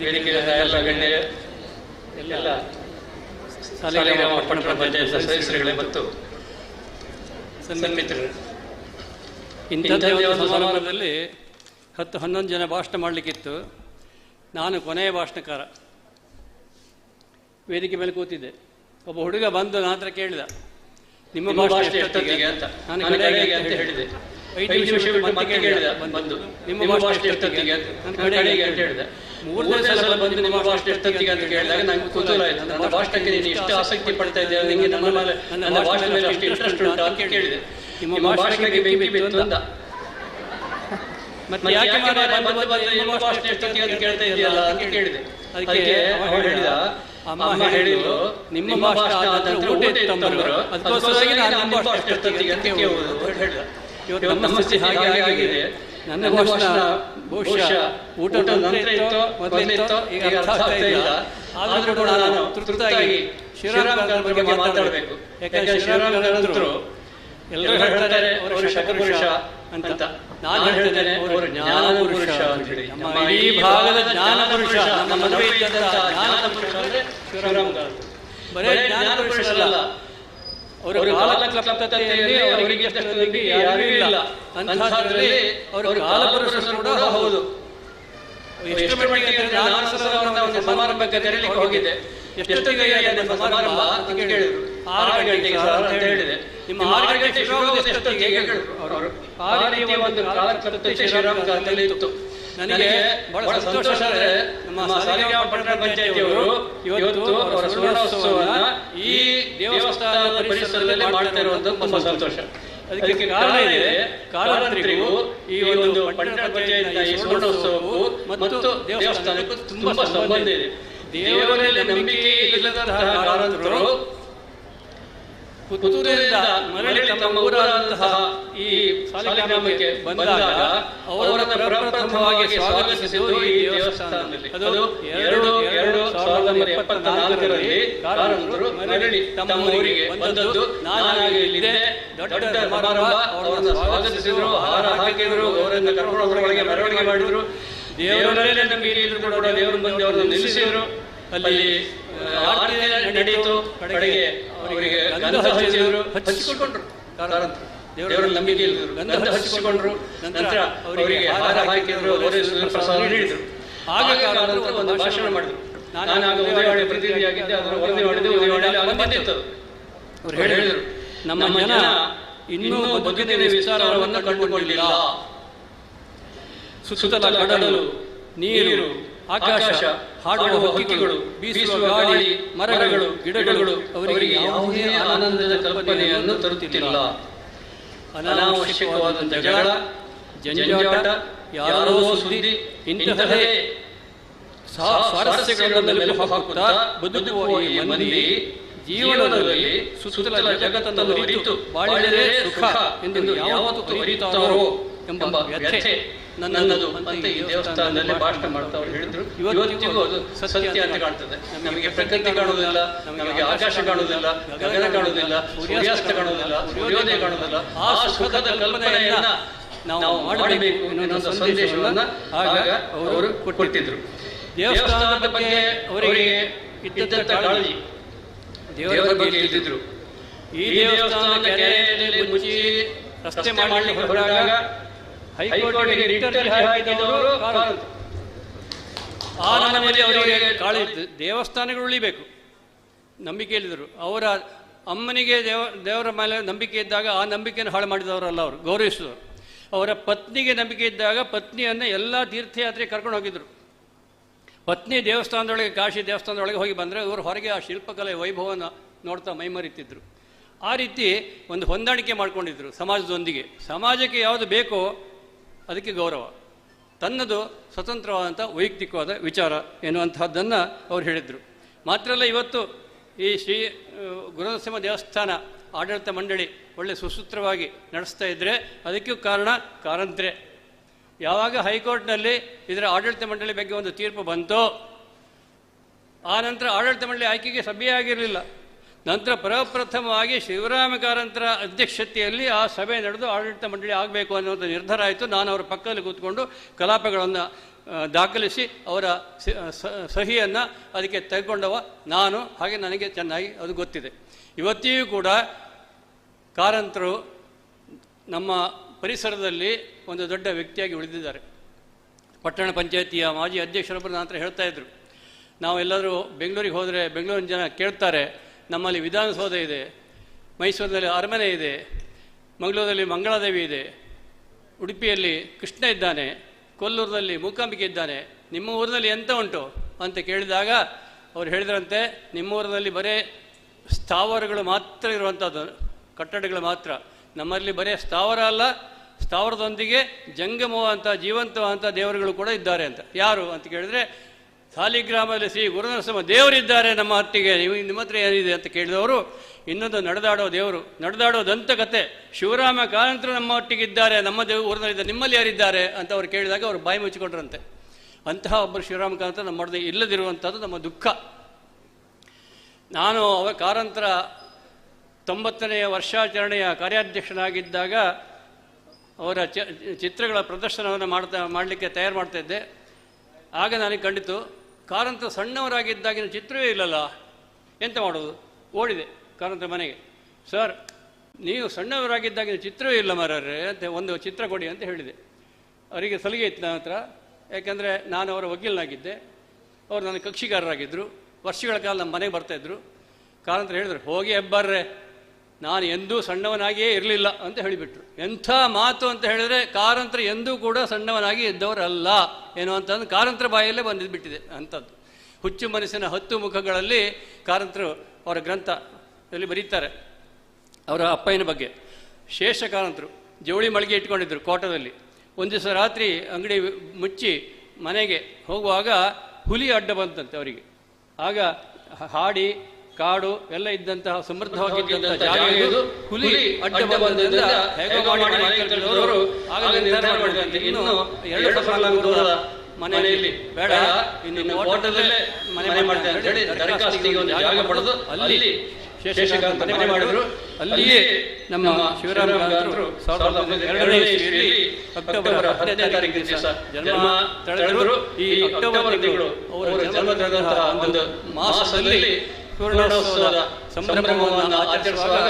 ವೇದಿಕೆ ಎಲ್ಲ ಗಣ್ಯ ಎಲ್ಲ ಸಾಲಿಗ್ರಾಮ ಪಟ್ಟಣ ಪಂಚಾಯತ್ ಸದಸ್ಯರುಗಳೇ ಮತ್ತು ಸನ್ಮಿತ್ರರು. ಇಂಥದ್ದೇ ಒಂದು ಸಮಾರಂಭದಲ್ಲಿ ಹತ್ತು ಹನ್ನೊಂದು ಜನ ಭಾಷಣ ಮಾಡಲಿಕ್ಕಿತ್ತು. ನಾನು ಕೊನೆಯ ಭಾಷಣಕಾರ. ವೇದಿಕೆ ಮೇಲೆ ಕೂತಿದ್ದೆ. ಒಬ್ಬ ಹುಡುಗ ಬಂದು ನನ್ನ ಹತ್ರ ಕೇಳಿದ ನಿಮ್ಮ ಭಾಷೆ ಎಷ್ಟೊತ್ತಿಗೆ? ಅಂತ. ನಾನು ನಾನು ಕಡೆಗೆ ಕಡೆಗೆ ಅಂತ ಹೇಳಿದೆ. ಐದು ನಿಮಿಷ ಬಿಟ್ಟು ಮತ್ತೆ ಕೇಳಿದ ಬಂದು. ನಿಮ್ಮ ಭಾಷೆ ಭಾಷೆ ಎಷ್ಟೊತ್ತಿಗೆ ಅಂತ. ನಾನು ನಾನು ಕಡೆಗೆ ಅಂತ ಹೇಳಿದೆ. ಮೂರನೇ ಸಲ ಬಂದು ನಿಮ್ಮ ಭಾಷೆ ಎಷ್ಟೊತ್ತಿಗೆ ಅಂತ ಕೇಳಿದಾಗ ನಂಗೆ ಕುತೂಹಲ ಆಯ್ತು. ನನ್ನ ಭಾಷಣಕ್ಕೆ ನೀನು ಇಷ್ಟು ಆಸಕ್ತಿ ಪಡ್ತಾ ಇದ್ದೇವೆ ನಿಮಗೆ ನನ್ನ ಮೇಲೆ ನನ್ನ ಭಾಷೆ ಮೇಲೆ ಅಷ್ಟು ಇಂಟ್ರೆಸ್ಟ್ ಉಂಟು ಅಂತ ಕೇಳಿದೆ. ನಿಮ್ಮ ಭಾಷಣಕ್ಕೆ ಬೆಂಕಿ ಬಿತ್ತು ಅಂತ. ಮತ್ತೆ ಯಾಕೆ ಬಂದು ಬಂದು ನಿಮ್ಮ ಭಾಷಣ ಎಷ್ಟೊತ್ತಿಗೆ ಅಂತ ಕೇಳ್ತಾ ಇದೆಯಲ್ಲ ಅಂತ ಕೇಳಿದೆ. ಅದಕ್ಕೆ ಅವಳು ಹೇಳಿದ ಅಮ್ಮ ಹೇಳಿದ್ರು ನಿಮ್ಮ ಭಾಷೆ ಆದ ನಂತರ ಊಟ ಇತ್ತಂಬರು ಅದಕ್ಕೋಸ್ಕರವಾಗಿ ನಾನು ನಿಮ್ಮ ಭಾಷಣ ಎಷ್ಟೊತ್ತಿಗೆ ಅಂತ ಕೇಳುವುದು ಹೇಳಿದ. ಇವತ್ತು ನಮ್ಮ ಸ್ಥಿತಿ ಹಾಗೆ ಆಗಿದೆ. ನನ್ನ ಭಾಷಣ ಬಹುಶಃ ಊಟದ ನಂತರ ಇತ್ತೋ ಮೊದಲಿತ್ತು ಈಗ ಅರ್ಥ ಆಗ್ತಾ ಇಲ್ಲ. ಆದರೂ ಕೂಡ ನಾನು ತೃಪ್ತಾಗಿ ಶ್ರೀರಾಮ್ ಬಗ್ಗೆ ಮಾತಾಡಬೇಕು. ಯಾಕಂದ್ರೆ ಶ್ರೀರಾಮ್ ಕಾರಂತರು ಎಲ್ಲರೂ ಹೇಳ್ತಾರೆ ಅವರು ಶತಪುರುಷ ಅಂತ. ನಾನು ಹೇಳ್ತೇನೆ ಅವರು ಜ್ಞಾನ ಪುರುಷ ಅಂತ ಹೇಳಿ. ನಮ್ಮ ಈ ಭಾಗದ ಜ್ಞಾನ ಪುರುಷ ನಮ್ಮ ಮದುವೆ ಜ್ಞಾನ ಪುರುಷ ಅಂದ್ರೆ ಶ್ರೀರಾಮ್ ಕಾರಂತರು ಬರೇ ಜ್ಞಾನ ಪುರುಷರಲ್ಲ ಅವರು ಕಾಲಕ್ಲಪ್ತತೆಯಲ್ಲಿ ಅವರಿಗೆ ಇದ್ದಷ್ಟು ನಂಬಿಕೆ ಯಾರೂ ಇಲ್ಲ. ಅಂಥದ್ರಲ್ಲಿ ಅವರು ಕಾಲಪುರುಷರು ಕೂಡ ಹೌದು. ಎಷ್ಟು ಮಟ್ಟಿಗೆ ಸಮಾರಂಭಕ್ಕೆ ತೆರಳಿಕ್ಕೆ ಹೋಗಿದ್ದೆ ಸಮಾರಂಭ ಅಂತ ಕೇಳಿದ್ರು. ಆರು ಗಂಟೆಗೆ ಅಂತ ಹೇಳಿದೆ. ನಿಮ್ಮ ಆರು ಗಂಟೆ ಎಷ್ಟೊತ್ತಿಗೆ? ಹೇಳಿದ್ರು ಅವರು ಆ ಒಂದು ಕಾಲಕ್ಲಪ್ತತೆ ಇತ್ತು ನನಗೆ ಬಹಳ ಸಂತೋಷ ನಮ್ಮ ಸಾಲಿಗ್ರಾಮ ಪಟ್ಟಣ ಪಂಚಾಯತಿಯವರು ಇವತ್ತು ಅವರ ಸುವರ್ಣೋತ್ಸವವನ್ನ ಈ ದೇವಸ್ಥಾನದ ಪರಿಸರದಲ್ಲಿ ಮಾಡ್ತಾ ಇರುವಂತ ತುಂಬಾ ಸಂತೋಷ. ಅದಕ್ಕೆ ಕಾರಣ ಇದೆ ಕಾಲಾಂತರಿಗೂ ಈ ಒಂದು ಪಟ್ಟಣ ಪಂಚಾಯತ್ನ ಈ ಸುವರ್ಣೋತ್ಸವಕ್ಕೂ ಮತ್ತು ದೇವಸ್ಥಾನಕ್ಕೂ ತುಂಬಾ ಸಂಬಂಧ ಇದೆ. ದೇವರಲ್ಲಿ ನಂಬಿಕೆ ಇಲ್ಲದಂತಹ ಕಾಲಾಂತರು ಪುತ್ತೂರಿನಿಂದ ಮರಳಿ ತಮ್ಮ ಊರಾದಂತಹ ಈ ಸಾಲಿಗ್ರಾಮಕ್ಕೆ ಬಂದಾಗ ಅವರನ್ನು ಪ್ರಪ್ರಥಮವಾಗಿ ಸ್ವಾಗತಿಸಿದ್ದು ಈ ದೇವಸ್ಥಾನದಲ್ಲಿ. ಅದು ಎರಡು ಎರಡು ಸಾವಿರದ ಒಂಬೈನೂರ ಎಪ್ಪತ್ನಾಲ್ಕರಲ್ಲಿ ಕಾರಣರು ಮರಳಿ ತಮ್ಮ ಊರಿಗೆ ಬಂದದ್ದು. ನಾನಾಗಿ ಇಲ್ಲಿದೆ. ದೊಡ್ಡ ಸಮಾರಂಭ. ಅವರನ್ನು ಸ್ವಾಗತಿಸಿದ್ರು. ಆಹಾರ ಹಾಕಿದ್ರು. ಅವರನ್ನು ಕರ್ಕೊಂಡು ಒಳಗೆ ಮೆರವಣಿಗೆ ಮಾಡಿದ್ರು. ದೇವರಲ್ಲೇ ನಮಗೆ ಇದ್ರು ಕೂಡ ದೇವರು ಬಂದು ಅವರನ್ನು ನಿಲ್ಲಿಸಿದ್ರು. ಅಲ್ಲಿ ನಡೆಯಿತು ಕಡೆಗೆ ಅವರಿಗೆ ಗಂಧ ಹಚ್ಚಿದ್ರು ಹಚ್ಚಿಕೊಂಡ್ರು. ಕಾರಂತರು ದೇವರ ನಂಬಿಕೆ ಇಲ್ಲದ್ರು ಗಂಧ ಹಚ್ಚಿಕೊಂಡ್ರು ನಂತರ ಅವರಿಗೆ ಹಾರ ಹಾಕಿದ್ರು ಪ್ರಸಾದ ನೀಡಿದ್ರು. ಆಗ ಕಾರಂತರು ಒಂದು ಭಾಷಣ ಮಾಡಿದ್ರು. ನಾನು ಆಗ ಉದಯವಾಡಿ ಪ್ರತಿನಿಧಿಯಾಗಿದ್ದೆ ಅದರ ವರದಿ ಮಾಡಿದ್ದು ಉದಯವಾಡಿಯಲ್ಲಿ ಆಗ ಬಂದಿತ್ತು ಅವ್ರು ಹೇಳಿದ್ರು ನಮ್ಮ ಜನ ಇನ್ನೂ ಬದುಕಿನ ವಿಸ್ತಾರವನ್ನು ಕಂಡುಕೊಂಡಿಲ್ಲ. ಸುತ್ತಲ ಕಡಲು ನೀರು ಆಕಾಶ ಹಾಡುವ ಹಕ್ಕಿಗಳು ಬೀಸುವ ಗಾಳಿ ಮರಗಳು ಗಿಡಗಳು ಅವರಿಗೆ ಯಾವುದೇ ಆನಂದದ ಕಲ್ಪನೆಯನ್ನು ತರುತ್ತಿಲ್ಲ. ಅನಾವಶ್ಯಕವಾದ ಜಗಳ ಜಂಜಾಟ ಯಾರೋ ಸುದ್ದಿ ಇಂತಹದೇ ಸ್ವಾರಸ್ಯಗಳನ್ನು ಹಾಕುತ್ತಾ ಬದುಕುವ ಈ ಮಂದಿ ಜೀವನದಲ್ಲಿ ಸುತ್ತಲ ಜಗತ್ತನ್ನು ಅರಿತು ಬಾಳಿದರೆ ಸುಖ ಎಂದು ಯಾವತ್ತು ಅರಿತಾರೋ ಎಂಬ ವ್ಯಥೆ. ನನ್ನದು ಅಂತ ಈ ದೇವಸ್ಥಾನದಲ್ಲಿ ಭಾಷಣ ಮಾಡ್ತಾ ಅವ್ರು ಹೇಳಿದ್ರು. ಇವತ್ತಿಗೂ ಅದು ಸತ್ಯ ಅಂತ ಕಾಣ್ತದೆ. ನಮಗೆ ಪ್ರಕೃತಿ ಕಾಣುವುದಿಲ್ಲ ನಮಗೆ ಆಕಾಶ ಕಾಣುವುದಿಲ್ಲ ಗಗನ ಕಾಣುವುದಿಲ್ಲ ಸೂರ್ಯಾಸ್ತ ಕಾಣುವುದಿಲ್ಲ ಸೂರ್ಯೋದಯ ಕಾಣುವುದಿಲ್ಲ. ಆ ಸುಖದ ಕಲ್ಪನೆಯನ್ನ ನಾವು ಮಾಡಬೇಕು ಎನ್ನುವ ಸಂದೇಶವನ್ನ ಆಗ ಅವರು ಕೊಟ್ಟಿದ್ರು. ದೇವಸ್ಥಾನದ ಬಗ್ಗೆ ಅವರಿಗೆ ಇದ್ದಂತ ಕಾಳಜಿ. ದೇವರ ಬಗ್ಗೆ ಇದ್ದಿದ್ರು ಈ ದೇವಸ್ಥಾನದ ಕೆರೆಯಲ್ಲಿ ಮುಚ್ಚಿ ರಸ್ತೆ ಮಾಡಲಿಕ್ಕೆ ಹೊರಟಾಗ ಹೈಕೋರ್ಟ್ಗೆ ರಿಟರ್ನ್ ಅವರಿಗೆ ಕಾಳಿತ್ತು ದೇವಸ್ಥಾನಗಳು ಉಳಿಬೇಕು. ನಂಬಿಕೆ ಇಲ್ಲಿದ್ರು ಅವರ ಅಮ್ಮನಿಗೆ ದೇವ, ದೇವರ ಮೇಲೆ ನಂಬಿಕೆ ಇದ್ದಾಗ ಆ ನಂಬಿಕೆಯನ್ನು ಹಾಳು ಮಾಡಿದವರಲ್ಲ ಅವರು, ಗೌರವಿಸಿದವರು. ಅವರ ಪತ್ನಿಗೆ ನಂಬಿಕೆ ಇದ್ದಾಗ ಪತ್ನಿಯನ್ನು ಎಲ್ಲ ತೀರ್ಥಯಾತ್ರೆಗೆ ಕರ್ಕೊಂಡು ಹೋಗಿದ್ರು. ಪತ್ನಿ ದೇವಸ್ಥಾನದೊಳಗೆ, ಕಾಶಿ ದೇವಸ್ಥಾನದೊಳಗೆ ಹೋಗಿ ಬಂದರೆ ಇವರು ಹೊರಗೆ ಆ ಶಿಲ್ಪಕಲೆ ವೈಭವನ ನೋಡ್ತಾ ಮೈಮರಿತಿದ್ರು. ಆ ರೀತಿ ಒಂದು ಹೊಂದಾಣಿಕೆ ಮಾಡ್ಕೊಂಡಿದ್ರು ಸಮಾಜದೊಂದಿಗೆ. ಸಮಾಜಕ್ಕೆ ಯಾವುದು ಬೇಕೋ ಅದಕ್ಕೆ ಗೌರವ. ತನ್ನದು ಸ್ವತಂತ್ರವಾದಂಥ ವೈಯಕ್ತಿಕವಾದ ವಿಚಾರ ಎನ್ನುವಂತಹದ್ದನ್ನು ಅವರು ಹೇಳಿದರು. ಮಾತ್ರ ಅಲ್ಲ, ಇವತ್ತು ಈ ಶ್ರೀ ಗುರುನರಸಿಂಹ ದೇವಸ್ಥಾನ ಆಡಳಿತ ಮಂಡಳಿ ಒಳ್ಳೆ ಸುಸೂತ್ರವಾಗಿ ನಡೆಸ್ತಾ ಇದ್ದರೆ ಅದಕ್ಕೂ ಕಾರಣ ಕಾರಂತ್ರೆ ಯಾವಾಗ ಹೈಕೋರ್ಟ್ನಲ್ಲಿ ಇದರ ಆಡಳಿತ ಮಂಡಳಿ ಬಗ್ಗೆ ಒಂದು ತೀರ್ಪು ಬಂತೋ, ಆ ನಂತರ ಆಡಳಿತ ಮಂಡಳಿ ಆಯ್ಕೆಗೆ ಸಭೆ ಆಗಿರಲಿಲ್ಲ ನಂತರ ಪ್ರಪ್ರಥಮವಾಗಿ ಶಿವರಾಮ ಕಾರಂತರ ಅಧ್ಯಕ್ಷತೆಯಲ್ಲಿ ಆ ಸಭೆ ನಡೆದು ಆಡಳಿತ ಮಂಡಳಿ ಆಗಬೇಕು ಅನ್ನೋದು ನಿರ್ಧಾರ ಆಯಿತು. ನಾನು ಅವರ ಪಕ್ಕದಲ್ಲಿ ಕೂತ್ಕೊಂಡು ಕಲಾಪಗಳನ್ನು ದಾಖಲಿಸಿ ಅವರ ಸಹಿಯನ್ನು ಅದಕ್ಕೆ ತೆಗೆಕೊಂಡವ ನಾನು, ಹಾಗೆ ನನಗೆ ಚೆನ್ನಾಗಿ ಅದು ಗೊತ್ತಿದೆ. ಇವತ್ತಿಯೂ ಕೂಡ ಕಾರಂತರು ನಮ್ಮ ಪರಿಸರದಲ್ಲಿ ಒಂದು ದೊಡ್ಡ ವ್ಯಕ್ತಿಯಾಗಿ ಉಳಿದಿದ್ದಾರೆ. ಪಟ್ಟಣ ಪಂಚಾಯತಿಯ ಮಾಜಿ ಅಧ್ಯಕ್ಷರೊಬ್ಬರು ನಂತರ ಹೇಳ್ತಾ ಇದ್ರು. ನಾವೆಲ್ಲರೂ ಬೆಂಗಳೂರಿಗೆ ಹೋದರೆ ಬೆಂಗಳೂರಿನ ಜನ ಕೇಳ್ತಾರೆ ನಮ್ಮಲ್ಲಿ ವಿಧಾನಸೌಧ ಇದೆ, ಮೈಸೂರಿನಲ್ಲಿ ಅರಮನೆ ಇದೆ, ಮಂಗಳೂರಲ್ಲಿ ಮಂಗಳಾದೇವಿ ಇದೆ, ಉಡುಪಿಯಲ್ಲಿ ಕೃಷ್ಣ ಇದ್ದಾನೆ, ಕೊಲ್ಲೂರಿನಲ್ಲಿ ಮೂಕಾಂಬಿಕೆ ಇದ್ದಾನೆ, ನಿಮ್ಮ ಊರಿನಲ್ಲಿ ಎಂತ ಉಂಟು ಅಂತ ಕೇಳಿದಾಗ ಅವ್ರು ಹೇಳಿದ್ರಂತೆ, ನಿಮ್ಮ ಊರಿನಲ್ಲಿ ಬರೇ ಸ್ಥಾವರಗಳು ಮಾತ್ರ ಇರುವಂಥದ್ದು ಕಟ್ಟಡಗಳು ಮಾತ್ರ. ನಮ್ಮಲ್ಲಿ ಬರೇ ಸ್ಥಾವರ ಅಲ್ಲ, ಸ್ಥಾವರದೊಂದಿಗೆ ಜಂಗಮವಂಥ ಜೀವಂತವಾದಂಥ ದೇವರುಗಳು ಕೂಡ ಇದ್ದಾರೆ ಅಂತ. ಯಾರು ಅಂತ ಕೇಳಿದ್ರೆ ಸಾಲಿಗ್ರಾಮದಲ್ಲಿ ಶ್ರೀ ಗುರುನರಸಿಂಹ ದೇವರಿದ್ದಾರೆ ನಮ್ಮ ಹತ್ತಿಗೆ. ನೀವು ನಿಮ್ಮ ಹತ್ರ ಏನಿದೆ ಅಂತ ಕೇಳಿದವರು, ಇನ್ನೊಂದು ನಡೆದಾಡೋ ದೇವರು ನಡೆದಾಡೋ ದಂತಕತೆ ಶಿವರಾಮ ಕಾರಂತರು ನಮ್ಮ ಒಟ್ಟಿಗಿದ್ದಾರೆ ನಮ್ಮ ದೇವ ಊರಿನಲ್ಲಿದ್ದಾರೆ ನಿಮ್ಮಲ್ಲಿ ಯಾರಿದ್ದಾರೆ ಅಂತ ಅವ್ರು ಕೇಳಿದಾಗ ಅವರು ಬಾಯಿ ಮುಚ್ಚಿಕೊಂಡ್ರಂತೆ. ಅಂತಹ ಒಬ್ಬರು ಶಿವರಾಮ ಕಾರಂತ ನಮ್ಮ ಇಲ್ಲದಿರುವಂಥದ್ದು ನಮ್ಮ ದುಃಖ. ನಾನು ಅವ ಕಾರಂತರ ತೊಂಬತ್ತನೆಯ ವರ್ಷಾಚರಣೆಯ ಕಾರ್ಯಾಧ್ಯಕ್ಷನಾಗಿದ್ದಾಗ ಅವರ ಚಿತ್ರಗಳ ಪ್ರದರ್ಶನವನ್ನು ಮಾಡ್ತಾ, ಮಾಡಲಿಕ್ಕೆ ತಯಾರು ಮಾಡ್ತಾ ಇದ್ದೆ. ಆಗ ನನಗೆ ಕಂಡಿತು ಕಾರಂತ ಸಣ್ಣವರಾಗಿದ್ದಾಗಿನ ಚಿತ್ರವೇ ಇಲ್ಲಲ್ಲ? ಎಂತ ಮಾಡೋದು ಓಡಿದೆ ಕಾರಂತ ಮನೆಗೆ. ಸರ್, ನೀವು ಸಣ್ಣವರಾಗಿದ್ದಾಗಿನ ಚಿತ್ರವೇ ಇಲ್ಲ ಮಾರ್ರೆ, ಅಂತ ಒಂದು ಚಿತ್ರ ಕೊಡಿ ಅಂತ ಹೇಳಿದೆ. ಅವರಿಗೆ ಸಲಿಗೆ ಇತ್ತು ನನ್ನ ಹತ್ರ. ಯಾಕೆಂದರೆ ನಾನು ಅವರ ವಕೀಲನಾಗಿದ್ದೆ. ಅವರು ನನ್ನ ಕಕ್ಷಿಗಾರರಾಗಿದ್ದರು ವರ್ಷಗಳ ಕಾಲ ನಮ್ಮ ಮನೆಗೆ ಬರ್ತಾಯಿದ್ರು ಕಾರಂತರ ಹೇಳಿದ್ರು, ಹೋಗಿ ಹೆಬ್ಬಾರ್ರೆ. ನಾನು ಎಂದೂ ಸಣ್ಣವನಾಗಿಯೇ ಇರಲಿಲ್ಲ ಅಂತ ಹೇಳಿಬಿಟ್ರು. ಎಂಥ ಮಾತು ಅಂತ ಹೇಳಿದ್ರೆ ಕಾರಂತ್ರ ಎಂದೂ ಕೂಡ ಸಣ್ಣವನಾಗಿ ಇದ್ದವರಲ್ಲ ಏನು ಅಂತಂದು ಕಾರಂತರ ಬಾಯಲ್ಲೇ ಬಂದಿದ್ದು ಬಿಟ್ಟಿದೆ ಅಂಥದ್ದು. ಹುಚ್ಚು ಮನಸ್ಸಿನ ಹತ್ತು ಮುಖಗಳಲ್ಲಿ ಕಾರಂತರು ಅವರ ಗ್ರಂಥ ಇಲ್ಲಿ ಬರೀತಾರೆ. ಅವರ ಅಪ್ಪಯ್ಯನ ಬಗ್ಗೆ. ಶೇಷ ಕಾರಂತರು ಜವಳಿ ಮಳಿಗೆ ಇಟ್ಕೊಂಡಿದ್ರು ಕೋಟದಲ್ಲಿ. ಒಂದು ದಿವಸ ರಾತ್ರಿ ಅಂಗಡಿ ಮುಚ್ಚಿ ಮನೆಗೆ ಹೋಗುವಾಗ ಹುಲಿ ಅಡ್ಡ ಬಂತಂತೆ ಅವರಿಗೆ. ಆಗ ಹಾಡಿ ಕಾಡು ಎಲ್ಲ ಇದ್ದಂತಹ ಸಮೃದ್ಧವಾಗಿದ್ದಂತಹ ಜಾಗ ಇದು. ಹುಲಿ ಅಡ್ಡ ಬಂದದಿಂದ ಹೇಗೋ ಮಾಡಿ ಕಟ್ಟಿದವರು ಆಗ ನಿರ್ಧಾರ ಮಾಡಿದಂತೆ ಇನ್ನು ಎರಡು ಫಲಾಂಗದ ಮನೆಯಲ್ಲಿ ಬೇಡ. ಇನ್ನು ಕೋಟದಲ್ಲೇ ಮನೆ ಮಾಡ್ತೇವೆ ಅಂತ ಹೇಳಿ ದರಖಾಸ್ತಿಗೆ ಒಂದು ಜಾಗ ಪಡೆದು ಅಲ್ಲಿ ಶೇಷಕಾಂತ ಮನೆ ಮಾಡಿದ್ರು. ಅಲ್ಲಿಯೇ ನಮ್ಮ ಶಿವರಾಮ ಗಾಂಧಿ ಸಾವಿರದ ಒಂಬೈನೂರ ಎರಡನೇ ಇಸ್ವಿಯಲ್ಲಿ ಅಕ್ಟೋಬರ್ ಹತ್ತನೇ ತಾರೀಕು ದಿವಸ ಜನ್ಮ ತಳೆದರು. ಈ ಅಕ್ಟೋಬರ್ ತಿಂಗಳು ಅವರ ಜನ್ಮದಂತಹ ಒಂದು ಮಾಸದಲ್ಲಿ ಪೂರ್ಣೋತ್ಸವದ ಸಂಭ್ರಮವನ್ನು ಆಚರಿಸುವಾಗ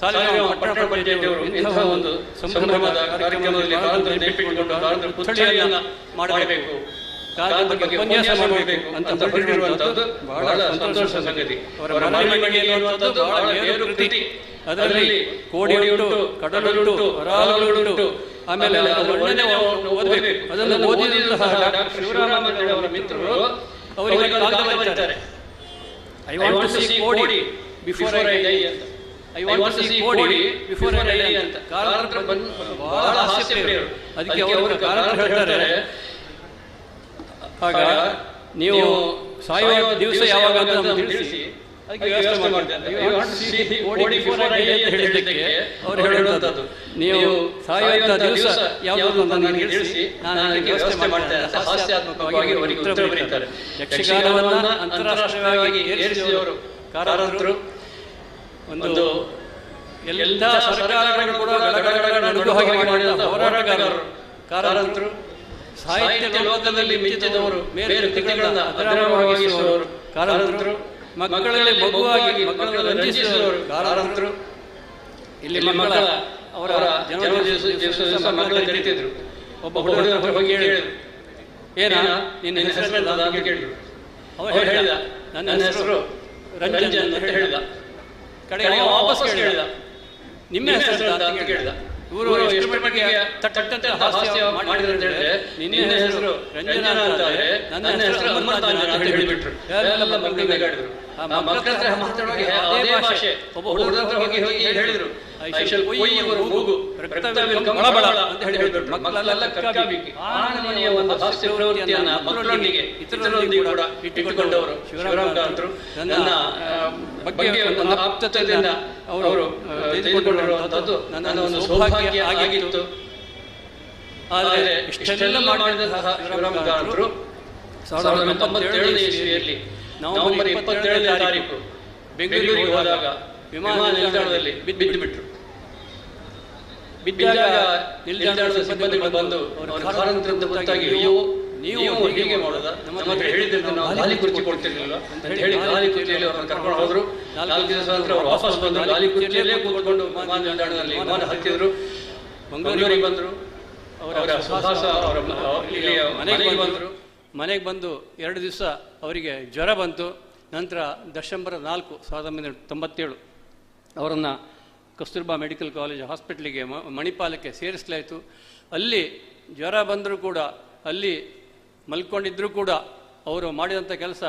ಸಾಲಿಗ್ರಾಮ ಪಟ್ಟಣ ಪಂಚಾಯತಿಯವರು ಇಂತಹ ಒಂದು ಸಂಭ್ರಮದ ಕಾರ್ಯಕ್ರಮದಲ್ಲಿ ಕಾರಂತರು ನೆನಪಿಟ್ಟುಕೊಂಡು ಕಾರಂತರ ಪುತ್ಥಳಿಯನ್ನು ಮಾಡಬೇಕು. ಉಪನ್ಯಾಸ ಮಾಡಬೇಕು ಅಂತ ಹೊರಟಿರುವಂಥದ್ದು ಬಹಳ ಸಂತೋಷ ಸಂಗತಿ. ಅವರ ಮನೆಮನೆ ಎನ್ನುವಂಥದ್ದು ಬಹಳ ಬೇರು ಕೃತಿ. ಅದರಲ್ಲಿ ಕೋಡಿ ಉಂಟು ಕಡಲುಂಟು ಹರಾಲುಂಟು ಆಮೇಲೆ ವರ್ಣನೆ ಓದಬೇಕು. ಅದನ್ನು ಓದಿದಂತಹ ಡಾಕ್ಟರ್ ಶಿವರಾಮಚಂದ್ರ ಅವರ ಮಿತ್ರರು ಅವರಿಗೆ ಕಾಗದ ಬರೀತಾರೆ I want to see Kodi before I die ಅಂತ. I want to see Kodi before I die ಅಂತ. ಕಾರಂತರ ಬಹಳ ಹಾಸ್ಯ ಪ್ರಿಯರು ಅದಕ್ಕೆ ಅವರು ಕಾರಣ ಹೇಳ್ತಾರೆ. ಆಗ ನೀವು ಸಾಯುವ ದಿವಸ ಯಾವಾಗ ಅಂತ ನಮ್ಗೆ ತಿಳಿಸಿ. ಅವ್ರು ಹೇಳುವಂಥದ್ದು ನೀವು ಸಾಯುವಂಥ ದಿವಸ ಯಾವುದು ಅಂತ ನನಗೆ ತಿಳಿಸಿ. ನಾನು ಅದಕ್ಕೆ ವ್ಯವಸ್ಥೆ ಮಾಡ್ತೇನೆ ಅಂತ ಹಾಸ್ಯಾತ್ಮಕವಾಗಿ ಅವರಿಗೆ ಉತ್ತರ ಬರೀತಾರೆ. ಯಕ್ಷಗಾನವನ್ನು ಅಂತಾರಾಷ್ಟ್ರೀಯವಾಗಿ ಏರಿಸಿದವರು ಕಾರಂತರು ಒಂದು ಎಲ್ಲ ಸರ್ಕಾರಗಳು ಕೂಡ ಮಾಡಿದಂಥ ಹೋರಾಟಗಾರರು. ಕಾರಂತರು ಸಾಹಿತ್ಯ ಲೋಕದಲ್ಲಿ ಮಿಂಚಿದವರು ಬೇರೆ ಕೃತಿಗಳನ್ನು ಅದರವಾಗಿಸುವವರು ಕಾರಂತರು ಮಕ್ಕಳಲ್ಲಿ ಮಗುವಾಗಿ ಮಕ್ಕಳನ್ನು ರಂಜಿಸಿದವರು ಕಾರಂತರು ಇಲ್ಲಿ ಮಕ್ಕಳ ಅವರ ಜನ್ಮ ದಿವಸ ದಿವಸ ಕರೀತಿದ್ರು ಒಬ್ಬ ಹುಡುಗನ ಹೋಗಿ ಹೇಳಿದ್ರು ಏನ? ನಿನ್ನ ಹೆಸರು ಕೇಳಿದ್ರು. ಅವ ಹೇಳಿದ ನನ್ನ ಹೆಸರು ರಂಜನ್ ಅಂತ ಹೇಳಿದ. ಕಡೆಗೆ ವಾಪಸ್ ಕೇಳಿದ. ನಿಮ್ಮ ಹೆಸರು ಅಂತ ಕೇಳಿದ. ಇವರು ಎಷ್ಟು ಮಟ್ಟಿಗೆ ತಟ್ಟಂತೆ ಹಾಸ್ಯ ಮಾಡಿದ್ರು ಅಂತ ಹೇಳಿದ್ರೆ ನಿನ್ನ ಹೆಸರು ರಂಜನ ಅಂತ ಆದ್ರೆ ನನ್ನ ಹೆಸರು ಅಂತ ಹೇಳಿಬಿಟ್ರು. ಎಲ್ಲ ಮಕ್ಕಳು ನಗಾಡಿದ್ರು ಆ ಮಕ್ಕಳ ಹತ್ರ ಮಾತಾಡುವಾಗ ಅದೇ ಭಾಷೆ. ಒಬ್ಬ ಹುಡುಗರ ಹತ್ರ ಹೋಗಿ ಹೋಗಿ ಹೇಳಿದ್ರು. ಕೊಯ್ಯುವರು ಮೂಗು. ಅಂತ ಹೇಳಿಬಿಟ್ರು. ಮಕ್ಕಳೆಲ್ಲ ಕಕ್ಕಾಬಿಕ್ಕಿ ಆನಂದಮನೆಯ ಒಂದು ಹಾಸ್ಯ ಪ್ರವೃತ್ತಿಯನ್ನ ಮಕ್ಕಳೊಂದಿಗೆ ಇತರರೊಂದಿಗೆ ಕೂಡ ಇಟ್ಟುಕೊಂಡವರು ಶಿವರಾಮ ನನ್ನ ಬಗ್ಗೆ ಒಂದು ಆಪ್ತತೆಯಿಂದ ಅವರು ತೆಗೆದುಕೊಂಡಿರುವಂಥದ್ದು ನನ್ನ ಒಂದು ಸೌಭಾಗ್ಯ ಆಗಿತ್ತು. ಆದರೆ ಇಷ್ಟೆಲ್ಲ ಮಾಡಿದಂತಹ ಸಾವಿರದ ಒಂಬೈನೂರ ತೊಂಬತ್ತೇಳನೇ ಇಸ್ವಿಯಲ್ಲಿ ನವೆಂಬರ್ ಇಪ್ಪತ್ತೇಳನೇ ತಾರೀಕು ಬೆಂಗಳೂರಿಗೆ ಹೋದಾಗ ವಿಮಾನ ನಿಲ್ದಾಣದಲ್ಲಿ ಬಿದ್ದು ಬಿಟ್ಟರು ಬಿದ್ದಾಗ ನಿಲ್ದಾಣದ ಸಿಬ್ಬಂದಿಗಳು ಬಂದು ಅವರು ಗೊತ್ತಾಗಿ ಅಯ್ಯೋ ನೀವು ಹೀಗೆ ಮಾಡೋದ? ನಮ್ಮ ಹತ್ರ ಹೇಳಿದ್ರೆ ನಾವು ಗಾಲಿ ಕುರ್ಚಿ ಕೊಡ್ತಿರ್ಲಿಲ್ಲ ಅಂತ ಹೇಳಿ ಗಾಲಿ ಕುರ್ಚಿಯಲ್ಲಿ ಅವ್ರನ್ನ ಕರ್ಕೊಂಡು ಹೋದ್ರು. ನಾಲ್ಕು ದಿವಸ ನಂತರ ಅವ್ರು ವಾಪಸ್ ಬಂದ್ರು. ಗಾಲಿ ಕುರ್ಚಿಯಲ್ಲೇ ಕೂತ್ಕೊಂಡು ವಿಮಾನ ನಿಲ್ದಾಣದಲ್ಲಿ ವಿಮಾನ ಹತ್ತಿದ್ರು ಮಂಗಳೂರಿಗೆ ಬಂದ್ರು. ಅವರ ಸುಹಾಸ ಅವರ ಮನೆಗೆ ಬಂದ್ರು. ಮನೆಗೆ ಬಂದು ಎರಡು ದಿವಸ ಅವರಿಗೆ ಜ್ವರ ಬಂತು. ನಂತರ ಡಿಸೆಂಬರ್ ನಾಲ್ಕು ಸಾವಿರದ ಒಂಬೈನೂರ ತೊಂಬತ್ತೇಳು ಅವರನ್ನು ಕಸ್ತೂರ್ಬಾ ಮೆಡಿಕಲ್ ಕಾಲೇಜ್ ಹಾಸ್ಪಿಟ್ಲಿಗೆ ಮಣಿಪಾಲಕ್ಕೆ ಸೇರಿಸಲಾಯಿತು. ಅಲ್ಲಿ ಜ್ವರ ಬಂದರೂ ಕೂಡ, ಅಲ್ಲಿ ಮಲ್ಕೊಂಡಿದ್ದರೂ ಕೂಡ ಅವರು ಮಾಡಿದಂಥ ಕೆಲಸ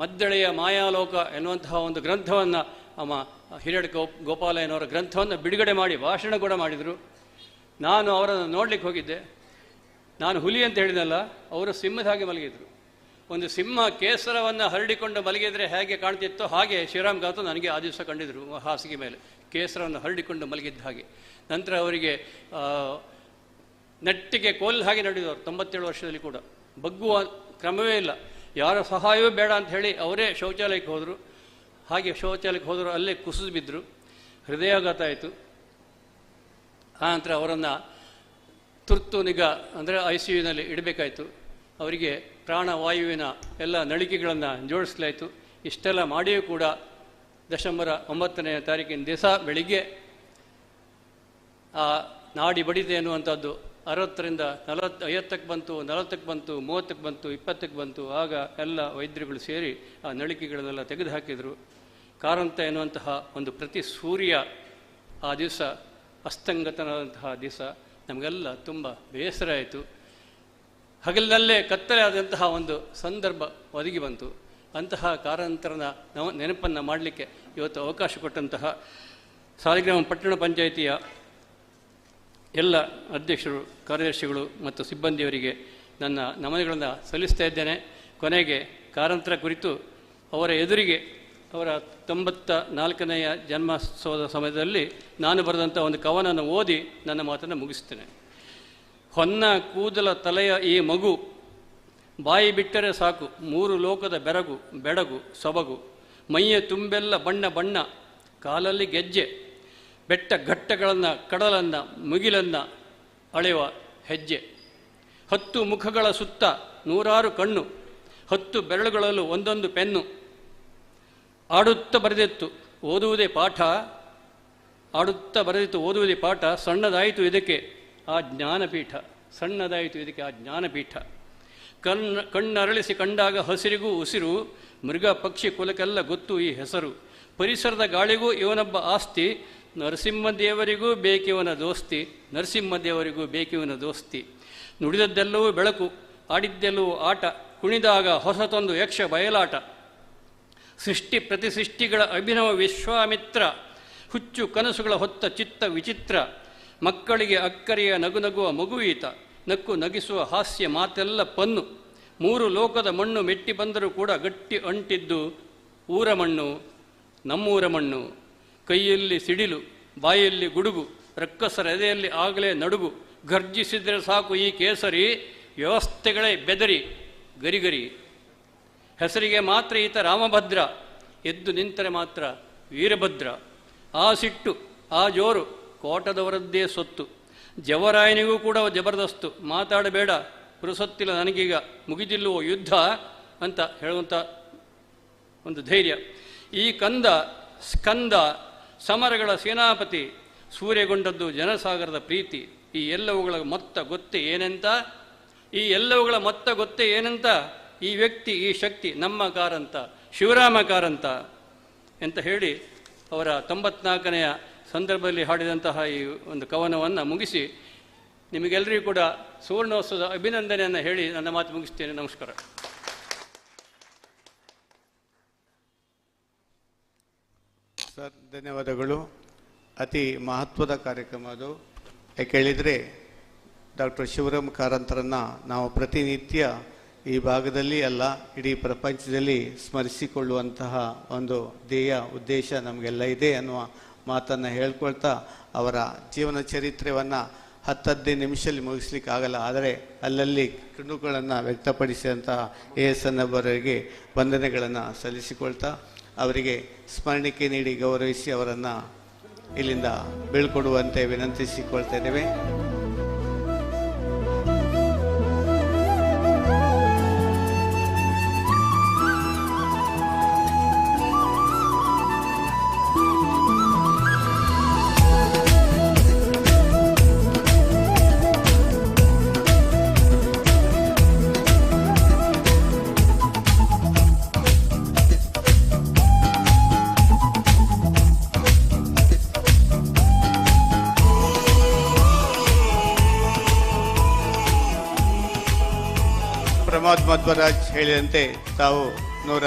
ಮದ್ದಳೆಯ ಮಾಯಾಲೋಕ ಎನ್ನುವಂತಹ ಒಂದು ಗ್ರಂಥವನ್ನು ಅಮ್ಮ ಹಿರಿಯಡ್ ಗೋ, ಗೋಪಾಲಯ್ಯನವರ ಗ್ರಂಥವನ್ನು ಬಿಡುಗಡೆ ಮಾಡಿ ಭಾಷಣ ಕೂಡ ಮಾಡಿದರು. ನಾನು ಅವರನ್ನು ನೋಡಲಿಕ್ಕೆ ಹೋಗಿದ್ದೆ. ನಾನು ಹುಲಿ ಅಂತ ಹೇಳಿದಲ್ಲ ಅವರು ಸಿಂಹದ ಹಾಗೆ ಮಲಗಿದ್ರು. ಒಂದು ಸಿಂಹ ಕೇಸರವನ್ನು ಹರಡಿಕೊಂಡು ಮಲಗಿದರೆ ಹೇಗೆ ಕಾಣ್ತಿತ್ತೋ ಹಾಗೆ ಶ್ರೀರಾಮ್ ಗಾತು ನನಗೆ ಆ ದಿವಸ ಕಂಡಿದ್ರು, ಹಾಸಿಗೆ ಮೇಲೆ. ಕೇಸರವನ್ನು ಹರಡಿಕೊಂಡು ಮಲಗಿದ್ದ ಹಾಗೆ. ನಂತರ ಅವರಿಗೆ ಆ, ನೆಟ್ಟಿಗೆ ಕೋಲ್ ಹಾಗೆ ನಡೆದವರು ತೊಂಬತ್ತೇಳು ವರ್ಷದಲ್ಲಿ ಕೂಡ. ಬಗ್ಗುವ ಕ್ರಮವೇ ಇಲ್ಲ. ಯಾರ ಸಹಾಯವೂ ಬೇಡ ಅಂತ ಹೇಳಿ ಅವರೇ ಶೌಚಾಲಯಕ್ಕೆ ಹೋದರು. ಹಾಗೆ ಶೌಚಾಲಯಕ್ಕೆ ಹೋದರು ಅಲ್ಲೇ ಕುಸಿದು ಬಿದ್ದರು ಹೃದಯಾಘಾತ ಆಯಿತು. ಆನಂತರ ಅವರನ್ನು ತುರ್ತು ನಿಗಾ ಅಂದರೆ ಐ ಸಿ ಯುನಲ್ಲಿ ಇಡಬೇಕಾಯಿತು. ಅವರಿಗೆ ಪ್ರಾಣವಾಯುವಿನ ಎಲ್ಲ ನಳಿಕೆಗಳನ್ನು ಜೋಡಿಸಲಾಯಿತು. ಇಷ್ಟೆಲ್ಲ ಮಾಡಿಯೂ ಕೂಡ ಡಿಸೆಂಬರ ಒಂಬತ್ತನೆಯ ತಾರೀಕಿನ ದಿವಸ ಬೆಳಿಗ್ಗೆ ಆ ನಾಡಿ ಬಡಿದೆ ಅನ್ನುವಂಥದ್ದು ಅರವತ್ತರಿಂದ ನಲವತ್ತು ಐವತ್ತಕ್ಕೆ ಬಂತು, ನಲವತ್ತಕ್ಕೆ ಬಂತು, ಮೂವತ್ತಕ್ಕೆ ಬಂತು, ಇಪ್ಪತ್ತಕ್ಕೆ ಬಂತು, ಆಗ ಎಲ್ಲ ವೈದ್ಯರುಗಳು ಸೇರಿ ಆ ನಳಿಕೆಗಳನ್ನೆಲ್ಲ ತೆಗೆದು ಹಾಕಿದರು ಕಾರಂತ ಎನ್ನುವಂತಹ ಒಂದು ಪ್ರತಿ ಸೂರ್ಯ ಆ ದಿವಸ, ಅಸ್ತಂಗತನಾದಂತಹ ದಿವಸ ನಮಗೆಲ್ಲ ತುಂಬ ಬೇಸರ ಆಯಿತು. ಹಗಲಿನಲ್ಲೇ ಕತ್ತಲೆ ಆದಂತಹ ಒಂದು ಸಂದರ್ಭ ಒದಗಿ ಬಂತು. ಅಂತಹ ಕಾರಂತರನ ನೆನಪನ್ನು ಮಾಡಲಿಕ್ಕೆ ಇವತ್ತು ಅವಕಾಶ ಕೊಟ್ಟಂತಹ ಸಾಲಿಗ್ರಾಮ ಪಟ್ಟಣ ಪಂಚಾಯಿತಿಯ ಎಲ್ಲ ಅಧ್ಯಕ್ಷರು, ಕಾರ್ಯದರ್ಶಿಗಳು ಮತ್ತು ಸಿಬ್ಬಂದಿಯವರಿಗೆ ನನ್ನ ನಮನಗಳನ್ನು ಸಲ್ಲಿಸ್ತಾ ಇದ್ದೇನೆ. ಕೊನೆಗೆ ಕಾರಂತರ ಕುರಿತು ಅವರ ಎದುರಿಗೆ ಅವರ ತೊಂಬತ್ತ ನಾಲ್ಕನೆಯ ಜನ್ಮೋತ್ಸವದ ಸಮಯದಲ್ಲಿ ನಾನು ಬರೆದಂಥ ಒಂದು ಕವನನ್ನು ಓದಿ ನನ್ನ ಮಾತನ್ನು ಮುಗಿಸ್ತೇನೆ ಹೊನ್ನ ಕೂದಲ ತಲೆಯ ಈ ಮಗು ಬಾಯಿ ಬಿಟ್ಟರೆ ಸಾಕು, ಮೂರು ಲೋಕದ ಬೆರಗು, ಬೆಡಗು, ಸೊಬಗು, ಮೈಯ ತುಂಬೆಲ್ಲ ಬಣ್ಣ ಬಣ್ಣ, ಕಾಲಲ್ಲಿ ಗೆಜ್ಜೆ, ಬೆಟ್ಟ ಘಟ್ಟಗಳನ್ನು, ಕಡಲನ್ನು, ಮುಗಿಲನ್ನು ಅಳೆಯುವ ಹೆಜ್ಜೆ. ಹತ್ತು ಮುಖಗಳ ಸುತ್ತ ನೂರಾರು ಕಣ್ಣು, ಹತ್ತು ಬೆರಳುಗಳಲ್ಲೂ ಒಂದೊಂದು ಪೆನ್ನು. ಆಡುತ್ತಾ ಬರೆದಿತ್ತು, ಓದುವುದೇ ಪಾಠ. ಆಡುತ್ತಾ ಬರೆದಿತ್ತು, ಓದುವುದೇ ಪಾಠ. ಸಣ್ಣದಾಯಿತು ಇದಕ್ಕೆ ಆ ಜ್ಞಾನಪೀಠ. ಸಣ್ಣದಾಯಿತು ಇದಕ್ಕೆ ಆ ಜ್ಞಾನಪೀಠ. ಕಣ್ಣ ಕಣ್ಣರಳಿಸಿ ಕಂಡಾಗ ಹಸಿರಿಗೂ ಉಸಿರು, ಮೃಗ, ಪಕ್ಷಿ, ಕುಲಕ್ಕೆಲ್ಲ ಗೊತ್ತು ಈ ಹೆಸರು. ಪರಿಸರದ ಗಾಳಿಗೂ ಇವನೊಬ್ಬ ಆಸ್ತಿ, ನರಸಿಂಹದೇವರಿಗೂ ಬೇಕಿವನ ದೋಸ್ತಿ, ನರಸಿಂಹದೇವರಿಗೂ ಬೇಕಿವನ ದೋಸ್ತಿ. ನುಡಿದದ್ದೆಲ್ಲವೂ ಬೆಳಕು, ಆಡಿದ್ದೆಲ್ಲವೂ ಆಟ, ಕುಣಿದಾಗ ಹೊಸತೊಂದು ಯಕ್ಷ ಬಯಲಾಟ. ಸೃಷ್ಟಿ ಪ್ರತಿ ಸೃಷ್ಟಿಗಳ ಅಭಿನವ ವಿಶ್ವಾಮಿತ್ರ, ಹುಚ್ಚು ಕನಸುಗಳ ಹೊತ್ತ ಚಿತ್ತ ವಿಚಿತ್ರ. ಮಕ್ಕಳಿಗೆ ಅಕ್ಕರೆಯ ನಗು ನಗುವ ಮಗುವೀತ. ನಕ್ಕು ನಗಿಸುವ ಹಾಸ್ಯ ಮಾತೆಲ್ಲ ಪನ್ನು. ಮೂರು ಲೋಕದ ಮಣ್ಣು ಮೆಟ್ಟಿ ಬಂದರೂ ಕೂಡ ಗಟ್ಟಿ ಅಂಟಿದ್ದು ಊರ ಮಣ್ಣು, ನಮ್ಮೂರ ಮಣ್ಣು. ಕೈಯಲ್ಲಿ ಸಿಡಿಲು, ಬಾಯಲ್ಲಿ ಗುಡುಗು ರಕ್ಕಸರ ಎದೆಯಲ್ಲಿ ಆಗಲೇ ನಡುಗು. ಗರ್ಜಿಸಿದರೆ ಸಾಕು ಈ ಕೇಸರಿ, ವ್ಯವಸ್ಥೆಗಳೇ ಬೆದರಿ, ಗರಿಗರಿ. ಹೆಸರಿಗೆ ಮಾತ್ರ ಈತ ರಾಮಭದ್ರ, ಎದ್ದು ನಿಂತರೆ ಮಾತ್ರ ವೀರಭದ್ರ. ಆ ಸಿಟ್ಟು, ಆ ಜೋರು, ಕೋಟದವರದ್ದೇ ಸೊತ್ತು. ಜವರಾಯನಿಗೂ ಕೂಡ ಜಬರ್ದಸ್ತು. ಮಾತಾಡಬೇಡ. ಪುರುಸೊತ್ತಿಲ್ಲ ನನಗೀಗ. ಮುಗಿದಿಲ್ಲವೋ ಯುದ್ಧ? ಅಂತ ಹೇಳುವಂಥ ಒಂದು ಧೈರ್ಯ. ಈ ಕಂದ, ಸ್ಕಂದ, ಸಮರಗಳ ಸೇನಾಪತಿ, ಸೂರ್ಯಗೊಂಡದ್ದು ಜನಸಾಗರದ ಪ್ರೀತಿ. ಈ ಎಲ್ಲವುಗಳ ಮೊತ್ತ ಗೊತ್ತೇ ಏನೆಂತ? ಈ ಎಲ್ಲವುಗಳ ಮೊತ್ತ ಗೊತ್ತೇ ಏನಂತ? ಈ ವ್ಯಕ್ತಿ, ಈ ಶಕ್ತಿ ನಮ್ಮ ಕಾರಂತ, ಶಿವರಾಮ ಕಾರಂತ. ಅಂತ ಹೇಳಿ ಅವರ ತೊಂಬತ್ನಾಲ್ಕನೆಯ ಸಂದರ್ಭದಲ್ಲಿ ಹಾಡಿದಂತಹ ಈ ಒಂದು ಕವನವನ್ನು ಮುಗಿಸಿ ನಿಮಗೆಲ್ಲರಿಗೂ ಕೂಡ ಸುವರ್ಣೋತ್ಸವದ ಅಭಿನಂದನೆಯನ್ನು ಹೇಳಿ ನನ್ನ ಮಾತು ಮುಗಿಸ್ತೇನೆ. ನಮಸ್ಕಾರ. ಸರ್, ಧನ್ಯವಾದಗಳು. ಅತಿ ಮಹತ್ವದ ಕಾರ್ಯಕ್ರಮ ಅದು. ಯಾಕೆ ಹೇಳಿದರೆ, ಡಾಕ್ಟರ್ ಶಿವರಾಮ್ ಕಾರಂತರನ್ನು ನಾವು ಪ್ರತಿನಿತ್ಯ ಈ ಭಾಗದಲ್ಲಿ ಅಲ್ಲ, ಇಡೀ ಪ್ರಪಂಚದಲ್ಲಿ ಸ್ಮರಿಸಿಕೊಳ್ಳುವಂತಹ ಒಂದು ಧ್ಯೇಯ, ಉದ್ದೇಶ ನಮಗೆಲ್ಲ ಇದೆ ಅನ್ನುವ ಮಾತನ್ನು ಹೇಳ್ಕೊಳ್ತಾ ಅವರ ಜೀವನ ಚರಿತ್ರೆಯನ್ನು ಹತ್ತದ್ದೇ ನಿಮಿಷದಲ್ಲಿ ಮುಗಿಸ್ಲಿಕ್ಕೆ ಆಗಲ್ಲ ಆದರೆ ಅಲ್ಲಲ್ಲಿ ಕಣ್ಣುಗಳನ್ನು ವ್ಯಕ್ತಪಡಿಸಿದಂತಹ ಎ ಎಸ್ ಅನ್ನೊಬ್ಬರಿಗೆ ವಂದನೆಗಳನ್ನು ಸಲ್ಲಿಸಿಕೊಳ್ತಾ ಅವರಿಗೆ ಸ್ಮರಣಿಕೆ ನೀಡಿ ಗೌರವಿಸಿ ಅವರನ್ನು ಇಲ್ಲಿಂದ ಬೀಳ್ಕೊಡುವಂತೆ ವಿನಂತಿಸಿಕೊಳ್ತಾ ಇದ್ದೇವೆ. ಮಧ್ವರಾಜ್ ಹೇಳಿದಂತೆ ತಾವು ನೂರ